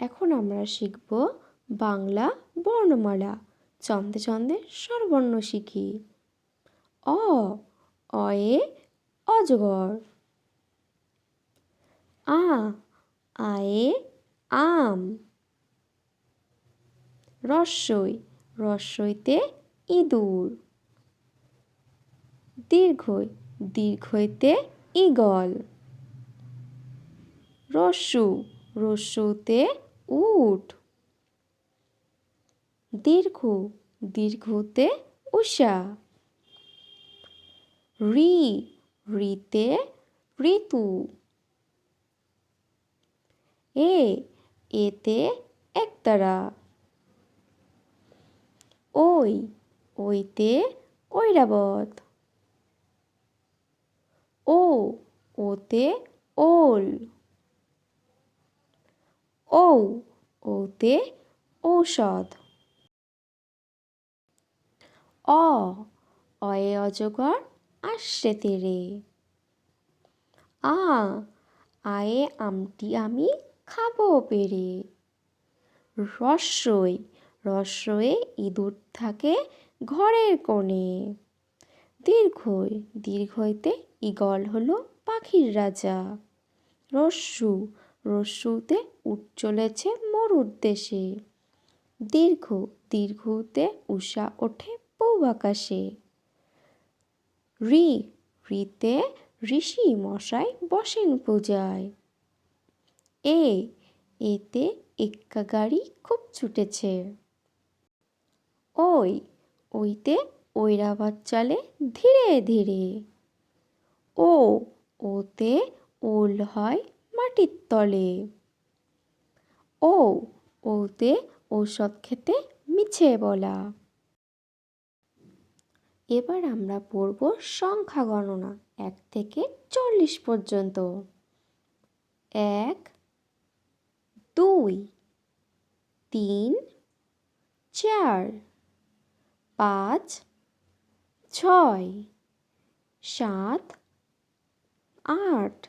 এখন আমরা শিখব বাংলা বর্ণমালা। ছন্দে ছন্দে স্বরবর্ণ শিখি। অ, অয়ে, অজগর। আ, আয়ে, আম। রস্যই রস্যইতে ইঁদুর। দীর্ঘই, দীর্ঘইতে ঈগল। রস্যু রস্যুতে উট। দীর্ঘ, দীর্ঘতে উষা। রি, রিতে ঋতু। এ, এতে একতারা। ওই, ওইতে ঐরাবত। ও, ওতে ওল। ঔ, ওতে ঔষধ। অ, অয়ে অজগর আসছে তেরে। আ, আয়ে আমটি আমি খাব পেরে। রস্যই রস্যয়ে ইঁদুর থাকে ঘরের কোণে। দীর্ঘই, দীর্ঘইতে ঈগল হলো পাখির রাজা। রস্যু রস্যুতে উঠ চলেছে মরুর দেশে দীর্ঘ, দীর্ঘতে উষা ওঠে পৌ আকাশে। রি, রিতে ঋষি মশাই বসেন পূজায়। এ, এতে এক্কা গাড়ি খুব ছুটেছে। ওই, ওইতে ঐরাবাদ চলে ধীরে ধীরে। ও, ওতে ওল হয় মাটির তলে। ও, ওতে ঔষধ খেতে মিছে বলা। এবার আমরা পড়ব সংখ্যা গণনা, এক থেকে চল্লিশ পর্যন্ত। এক, দুই, তিন, চার, পাঁচ, ছয়, সাত, আট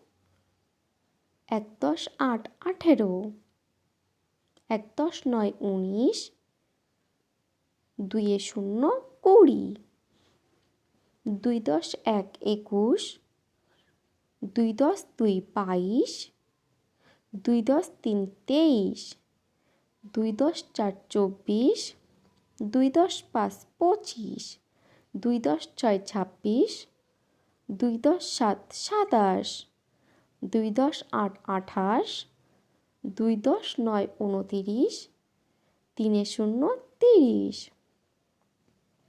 এক দশ আট আঠেরো। এক দশ নয় উনিশ। দুইয়ে শূন্য কুড়ি। দুই দশ এক একুশ। দুই দশ দুই বাইশ। দুই দশ তিন তেইশ। দুই দশ চার চব্বিশ। দুই দশ পাঁচ পঁচিশ। দুই দশ ছয় ছাব্বিশ। দুই দশ সাত সাতাশ। দুই দশ আট আঠাশ, দুই দশ নয় উনতিরিশ, তিনে শূন্য তিরিশ,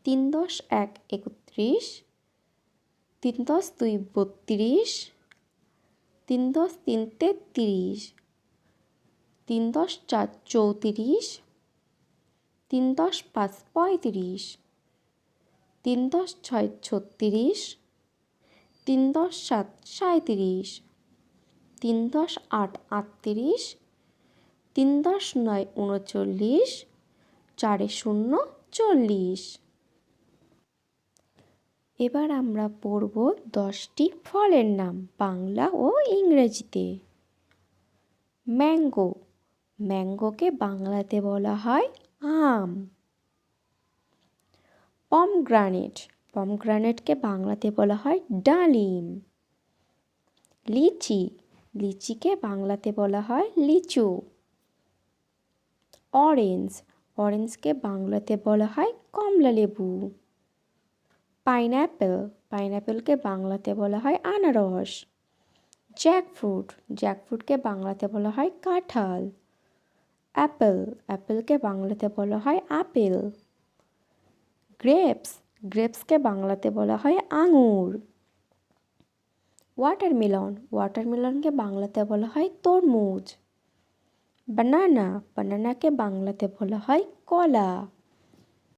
তিন দশ এক একত্রিশ, তিন দশ দুই বত্রিশ, তিন দশ তিন তেত্রিশ, তিন দশ চার চৌত্রিশ, তিন দশ পাঁচ পঁয়ত্রিশ, তিন দশ ছয় ছত্রিশ, তিন দশ সাত সাঁত্রিশ তিন দশ আট আটত্রিশ, তিন দশ নয় উনচল্লিশ, চারে শূন্য চল্লিশ। এবার আমরা পড়ব দশটি ফলের নাম, বাংলা ও ইংরেজিতে। ম্যাঙ্গো, ম্যাঙ্গোকে বাংলাতে বলা হয় আম। পমগ্রানেট, পমগ্রানেটকে বাংলাতে বলা হয় ডালিম। লিচি লিচিকে বাংলাতে বলা হয় লিচু। অরেঞ্জ, অরেঞ্জকে বাংলাতে বলা হয় কমলা লেবু। পাইনঅ্যাপেল, পাইনঅ্যাপেলকে বাংলাতে বলা হয় আনারস। জ্যাকফ্রুট, জ্যাকফ্রুটকে বাংলাতে বলা হয় কাঁঠাল। অ্যাপেল, অ্যাপেলকে বাংলাতে বলা হয় আপেল। গ্রেপস, গ্রেপসকে বাংলাতে বলা হয় আঙুর। ওয়াটারমেলন ওয়াটারমেলনকে বাংলাতে বলা হয় তরমুজ। বানানা বানানাকে বাংলাতে বলা হয় কলা।